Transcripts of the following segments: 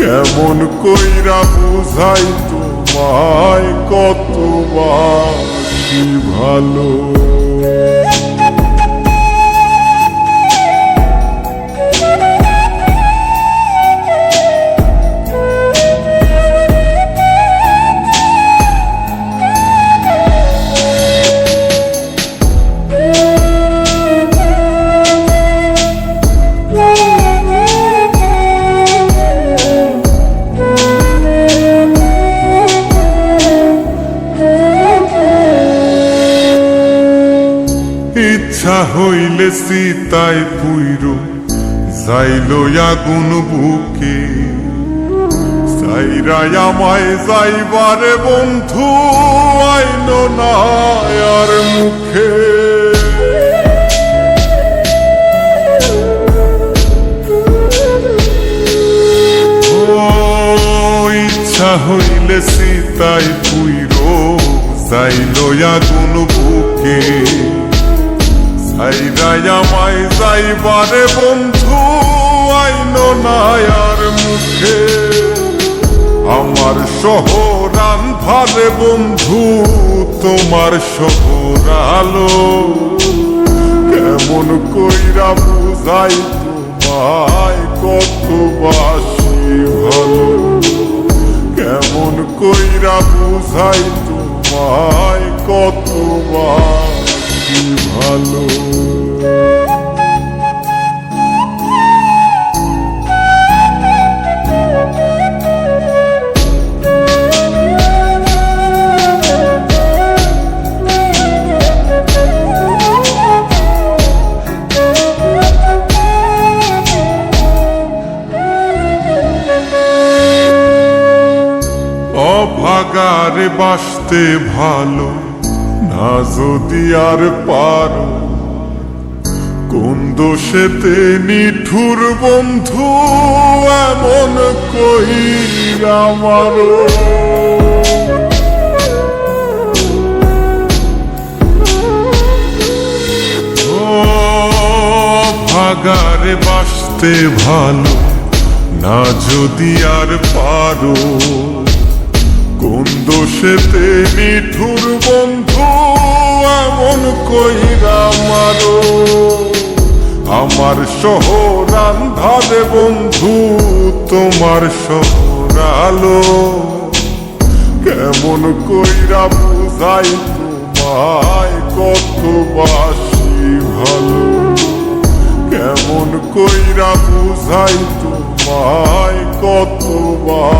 কেমন কইরা বুঝাই তোমায় কত বাসি ভালো? হইলে সীতায় পুইর, যাইল আগুন বুকে। সাইরাই যাইবারে বন্ধু, আইল না আর মুখে। ইচ্ছা হইলে সীতাই পুইর, যাইল আগুন বুকে। সাইরাই আমায় যাইবারে বন্ধু, আইন নায়ার মুখে। আমার শহর আন্ধারে বন্ধু, তোমার শহর আলো। কেমন কইরা বুঝাই তোমায় কত বাসি ভালো। কেমন কইরা বুঝাই অভাগারে বাসতে ভালো, না যদি আর পারো। কোন দোষেতে নিঠুর বন্ধু এমন কই আমারও? ও ভাগারে বাসতে ভালো, না যদি আর পারো। কোন দোষেতে নিঠুর বন্ধু এমন কইরা মারো? আমার শহর আন্ধারে বন্ধু, তোমার শহর আলো কেমন কইরা বুঝাই তোমায় কত বাসি ভালো। কেমন কইরা বুঝাই তোমায় কত বাসি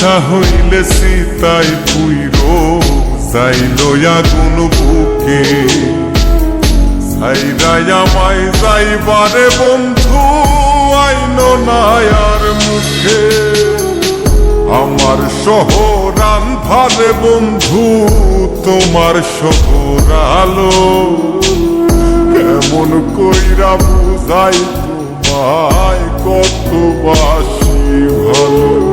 ইচ্ছা হইলে সীতাই পুইর যাইল আগুন বুকে। সাইরাই আমায় যাইবারে বন্ধু, আইন নায়ার মুখে। আমার শহর আন্ধারে বন্ধু, তোমার শহর আলো কেমন কইরা বুঝাই তোমায় কত বাসি ভালো।